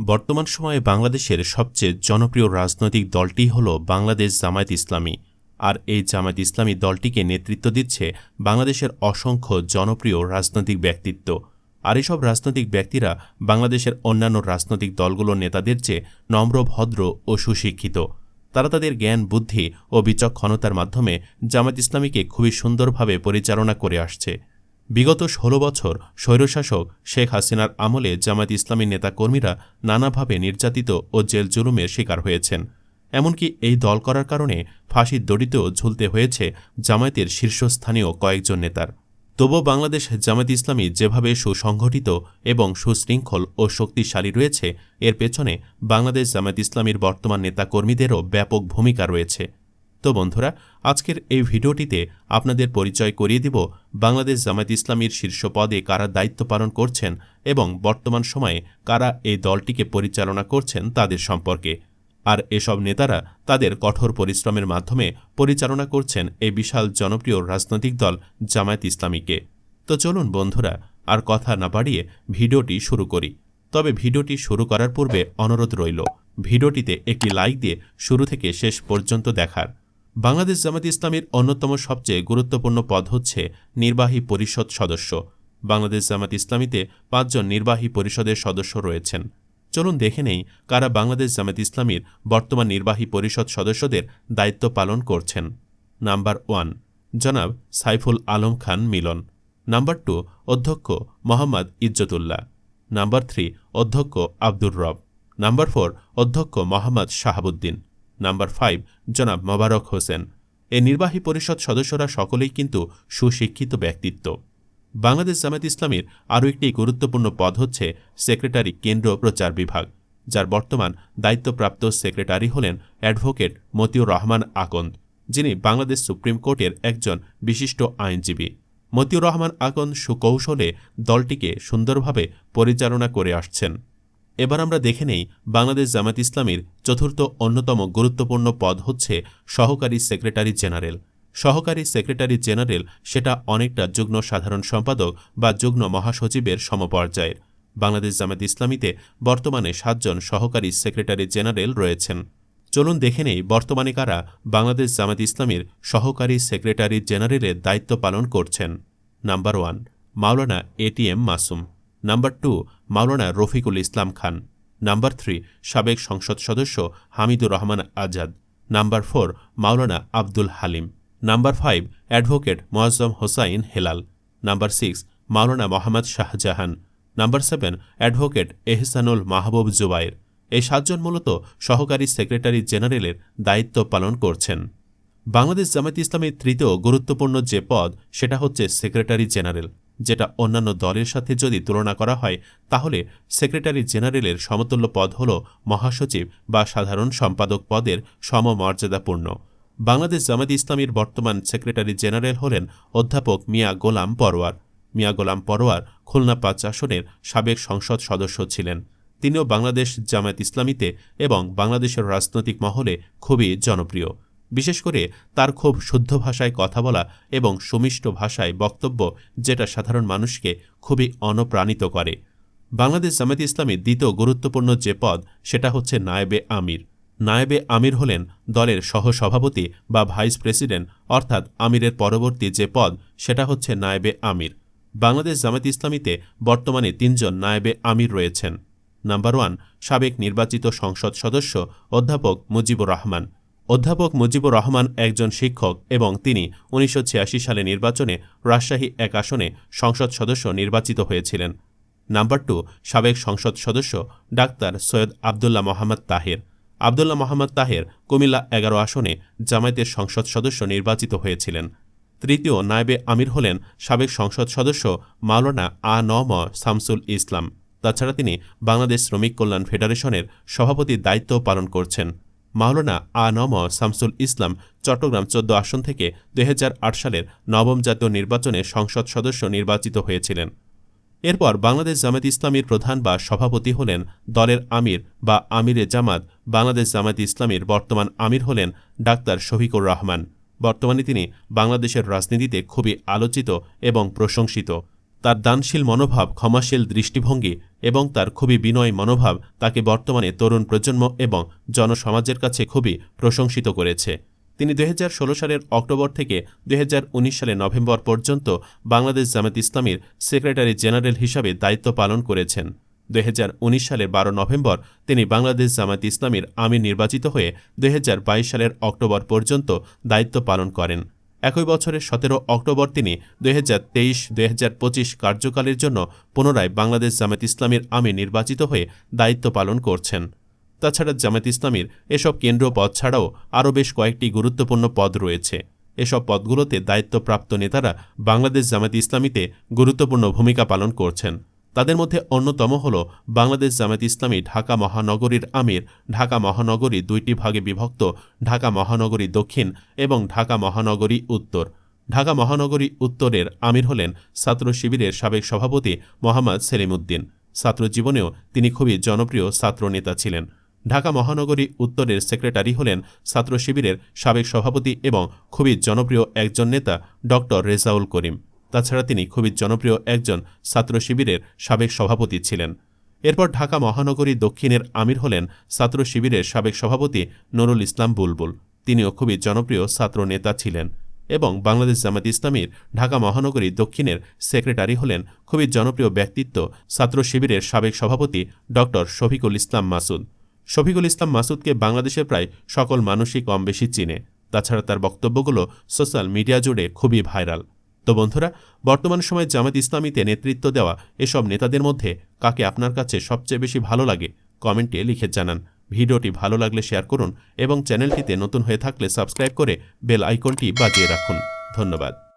বর্তমান সময়ে বাংলাদেশের সবচেয়ে জনপ্রিয় রাজনৈতিক দলটি হল বাংলাদেশ জামায়াত ইসলামী। আর এই জামায়াত ইসলামী দলটিকে নেতৃত্ব দিচ্ছে বাংলাদেশের অসংখ্য জনপ্রিয় রাজনৈতিক ব্যক্তিত্ব। আর এসব রাজনৈতিক ব্যক্তিরা বাংলাদেশের অন্যান্য রাজনৈতিক দলগুলোর নেতাদের চেয়ে নম্র, ভদ্র ও সুশিক্ষিত। তারা তাদের জ্ঞান, বুদ্ধি ও বিচক্ষণতার মাধ্যমে জামায়াত ইসলামীকে খুবই সুন্দরভাবে পরিচালনা করে আসছে। বিগত ষোলো বছর স্বৈরশাসক শেখ হাসিনার আমলে জামায়াত ইসলামী নেতাকর্মীরা নানাভাবে নির্যাতিত ও জেল জুলুমের শিকার হয়েছেন। এমনকি এই দল করার কারণে ফাঁসির দড়িতেও ঝুলতে হয়েছে জামায়াতের শীর্ষস্থানীয় কয়েকজন নেতার। তবুও বাংলাদেশ জামায়াত ইসলামী যেভাবে সুসংগঠিত এবং সুশৃঙ্খল ও শক্তিশালী রয়েছে, এর পেছনে বাংলাদেশ জামায়াত ইসলামীর বর্তমান নেতাকর্মীদেরও ব্যাপক ভূমিকা রয়েছে। তো বন্ধুরা, আজকের এই ভিডিওটিতে আপনাদের পরিচয় করিয়ে দিব বাংলাদেশ জামায়াত ইসলামীর শীর্ষ পদে কারা দায়িত্ব পালন করছেন এবং বর্তমান সময়ে কারা এই দলটিকে পরিচালনা করছেন তাদের সম্পর্কে। আর এসব নেতারা তাদের কঠোর পরিশ্রমের মাধ্যমে পরিচালনা করছেন এই বিশাল জনপ্রিয় রাজনৈতিক দল জামায়াত ইসলামীকে। তো চলুন বন্ধুরা, আর কথা না বাড়িয়ে ভিডিওটি শুরু করি। তবে ভিডিওটি শুরু করার পূর্বে অনুরোধ রইল, ভিডিওটিতে একটি লাইক দিয়ে শুরু থেকে শেষ পর্যন্ত দেখার। বাংলাদেশ জামাত ইসলামীর অন্যতম সবচেয়ে গুরুত্বপূর্ণ পদ হচ্ছে নির্বাহী পরিষদ সদস্য। বাংলাদেশ জামাত ইসলামীতে পাঁচজন নির্বাহী পরিষদের সদস্য রয়েছেন। চলুন দেখে নেই কারা বাংলাদেশ জামাত ইসলামীর বর্তমান নির্বাহী পরিষদ সদস্যদের দায়িত্ব পালন করছেন। নাম্বার ওয়ান, জনাব সাইফুল আলম খান মিলন। নাম্বার টু, অধ্যক্ষ মোহাম্মদ ইজ্জতুল্লাহ। নাম্বার থ্রি, অধ্যক্ষ আব্দুর রব। নাম্বার ফোর, অধ্যক্ষ মোহাম্মদ শাহাবুদ্দিন। নাম্বার ফাইভ, জনাব মোবারক হোসেন। এই নির্বাহী পরিষদ সদস্যরা সকলেই কিন্তু সুশিক্ষিত ব্যক্তিত্ব। বাংলাদেশ জামায়াত ইসলামীর আরও একটি গুরুত্বপূর্ণ পদ হচ্ছে সেক্রেটারি কেন্দ্র প্রচার বিভাগ, যার বর্তমান দায়িত্বপ্রাপ্ত সেক্রেটারি হলেন অ্যাডভোকেট মতিউর রহমান আকন্দ, যিনি বাংলাদেশ সুপ্রিম কোর্টের একজন বিশিষ্ট আইনজীবী। মতিউর রহমান আকন্দ সুকৌশলে দলটিকে সুন্দরভাবে পরিচালনা করে আসছেন। এবার আমরা দেখে নেই বাংলাদেশ জামাত ইসলামীর চতুর্থ অন্যতম গুরুত্বপূর্ণ পদ হচ্ছে সহকারী সেক্রেটারি জেনারেল। সহকারী সেক্রেটারি জেনারেল সেটা অনেকটা যুগ্ম সাধারণ সম্পাদক বা যুগ্ম মহাসচিবের সমপর্যায়ের। বাংলাদেশ জামাত ইসলামীতে বর্তমানে সাতজন সহকারী সেক্রেটারি জেনারেল রয়েছেন। চলুন দেখে নেই বর্তমানে কারা বাংলাদেশ জামাত ইসলামীর সহকারী সেক্রেটারি জেনারেলের দায়িত্ব পালন করছেন। Number one, Maulana ATM Masum. Number two, Maulana Rafiqul Islam Khan. Number three, সাবেক সংসদ সদস্য Hamidur Rahman Azad. Number four, Maulana Abdul Halim. Number five, advocate Moazzem Hossain Helal. Number six, Maulana Mohammad Shahjahan. Number seven, advocate Ehsanul Mahbub Zubair. এই সাতজন মূলত সহকারী secretary জেনারেলের দায়িত্ব পালন করছেন। বাংলাদেশ জামায়াত ইসলামের তৃতীয় গুরুত্বপূর্ণ যে পদ, সেটা হচ্ছে সেক্রেটারি জেনারেল। যেটা অন্যান্য দলের সাথে যদি তুলনা করা হয়, তাহলে সেক্রেটারি জেনারেলের সমতুল্য পদ হল মহাসচিব বা সাধারণ সম্পাদক পদের সমমর্যাদাপূর্ণ। বাংলাদেশ জামাত ইসলামীর বর্তমান সেক্রেটারি জেনারেল হলেন অধ্যাপক মিয়া গোলাম পরোয়ার। মিয়া গোলাম পরোয়ার খুলনা পাঁচ আসনের সাবেক সংসদ সদস্য ছিলেন। তিনিও বাংলাদেশ জামায়াত ইসলামীতে এবং বাংলাদেশের রাজনৈতিক মহলে খুবই জনপ্রিয়। বিশেষ করে তার খুব শুদ্ধ ভাষায় কথা বলা এবং সুমিষ্ট ভাষায় বক্তব্য যেটা সাধারণ মানুষকে খুবই অনুপ্রাণিত করে। বাংলাদেশ জামায়াত ইসলামীর দ্বিতীয় গুরুত্বপূর্ণ যে পদ, সেটা হচ্ছে নায়েবে আমির। নায়েবে আমির হলেন দলের সহসভাপতি বা ভাইস প্রেসিডেন্ট, অর্থাৎ আমিরের পরবর্তী যে পদ, সেটা হচ্ছে নায়েবে আমির। বাংলাদেশ জামায়াত ইসলামীতে বর্তমানে তিনজন নায়েবে আমির রয়েছেন। নাম্বার ওয়ান, সাবেক নির্বাচিত সংসদ সদস্য অধ্যাপক মুজিবুর রহমান। অধ্যাপক মুজিবুর রহমান একজন শিক্ষক এবং তিনি উনিশশো ছিয়াশি সালে নির্বাচনে রাজশাহী এক আসনে সংসদ সদস্য নির্বাচিত হয়েছিলেন। নাম্বার টু, সাবেক সংসদ সদস্য ডাক্তার সৈয়দ আবদুল্লাহ মোহাম্মদ তাহের। আবদুল্লাহ মোহাম্মদ তাহের কুমিল্লা এগারো আসনে জামায়াতের সংসদ সদস্য নির্বাচিত হয়েছিলেন। তৃতীয়, নায়েবে আমির হলেন সাবেক সংসদ সদস্য মাওলানা আ নম শামসুল ইসলাম। তাছাড়া তিনি বাংলাদেশ শ্রমিক কল্যাণ ফেডারেশনের সভাপতির দায়িত্ব পালন করছেন। মাওলানা আ নম শামসুল ইসলাম চট্টগ্রাম চোদ্দ আসন থেকে দু হাজার আট সালের নবম জাতীয় নির্বাচনে সংসদ সদস্য নির্বাচিত হয়েছিলেন। এরপর বাংলাদেশ জামায়াত ইসলামীর প্রধান বা সভাপতি হলেন দলের আমির বা আমিরে জামাত, বাংলাদেশ জামায়াত ইসলামীর বর্তমান আমির হলেন ডাক্তার শফিকুর রহমান। বর্তমানে তিনি বাংলাদেশের রাজনীতিতে খুবই আলোচিত এবং প্রশংসিত। তার দানশীল মনোভাব ক্ষমাশীল দৃষ্টিভঙ্গি এবং তার খুবই বিনয় মনোভাব তাকে বর্তমানে তরুণ প্রজন্ম এবং জনসমাজের কাছে খুবই প্রশংসিত করেছে। তিনি দুই হাজার ষোলো সালের অক্টোবর থেকে দুই হাজার উনিশ সালের নভেম্বর পর্যন্ত বাংলাদেশ জামাত ইসলামীর সেক্রেটারি জেনারেল হিসাবে দায়িত্ব পালন করেছেন। দুই হাজার উনিশ সালের বারো নভেম্বর তিনি বাংলাদেশ জামাত ইসলামীর আমির নির্বাচিত হয়ে দুই হাজার বাইশ সালের অক্টোবর পর্যন্ত দায়িত্ব পালন করেন। একই বছরের সতেরো অক্টোবর তিনি দুই হাজার তেইশ, দুই হাজার পঁচিশ কার্যকালের জন্য পুনরায় বাংলাদেশ জামাত ইসলামীর আমির নির্বাচিত হয়ে দায়িত্ব পালন করছেন। তাছাড়া জামাত ইসলামীর এসব কেন্দ্রীয় পদ ছাড়াও আরও বেশ কয়েকটি গুরুত্বপূর্ণ পদ রয়েছে। এসব পদগুলোতে দায়িত্বপ্রাপ্ত নেতারা বাংলাদেশ জামাত ইসলামীতে গুরুত্বপূর্ণ ভূমিকা পালন করছেন। তাদের মধ্যে অন্যতম হল বাংলাদেশ জামাত ইসলামী ঢাকা মহানগরীর আমির। ঢাকা মহানগরী দুইটি ভাগে বিভক্ত, ঢাকা মহানগরী দক্ষিণ এবং ঢাকা মহানগরী উত্তর। ঢাকা মহানগরী উত্তরের আমির হলেন ছাত্র শিবিরের সাবেক সভাপতি মোহাম্মদ সেলিমউদ্দিন ছাত্র জীবনেও তিনি খুবই জনপ্রিয় ছাত্র নেতা ছিলেন। ঢাকা মহানগরী উত্তরের সেক্রেটারি হলেন ছাত্র শিবিরের সাবেক সভাপতি এবং খুবই জনপ্রিয় একজন নেতা ডক্টর রেজাউল করিম। তাছাড়া তিনি খুবই জনপ্রিয় একজন ছাত্র শিবিরের সাবেক সভাপতি ছিলেন। এরপর ঢাকা মহানগরী দক্ষিণের আমির হলেন ছাত্র শিবিরের সাবেক সভাপতি নুরুল ইসলাম বুলবুল। তিনিও খুবই জনপ্রিয় ছাত্র নেতা ছিলেন এবং বাংলাদেশ জামাত ইসলামীর ঢাকা মহানগরী দক্ষিণের সেক্রেটারি হলেন খুবই জনপ্রিয় ব্যক্তিত্ব ছাত্র শিবিরের সাবেক সভাপতি ডক্টর শফিকুল ইসলাম মাসুদ। শফিকুল ইসলাম মাসুদকে বাংলাদেশের প্রায় সকল মানুষই কম বেশি চিনে। তাছাড়া তার বক্তব্যগুলো সোশ্যাল মিডিয়া জুড়ে খুবই ভাইরাল। তো বন্ধুরা, বর্তমান সময়ে জামাত ইসলামীতে নেতৃত্ব দেওয়া এসব নেতাদের মধ্যে কাকে আপনার কাছে সবচেয়ে বেশি ভালো লাগে, কমেন্টে লিখে জানান। ভিডিওটি ভালো লাগলে শেয়ার করুন এবং চ্যানেলটিতে নতুন হয়ে থাকলে সাবস্ক্রাইব করে বেল আইকনটি বাজিয়ে রাখুন। ধন্যবাদ।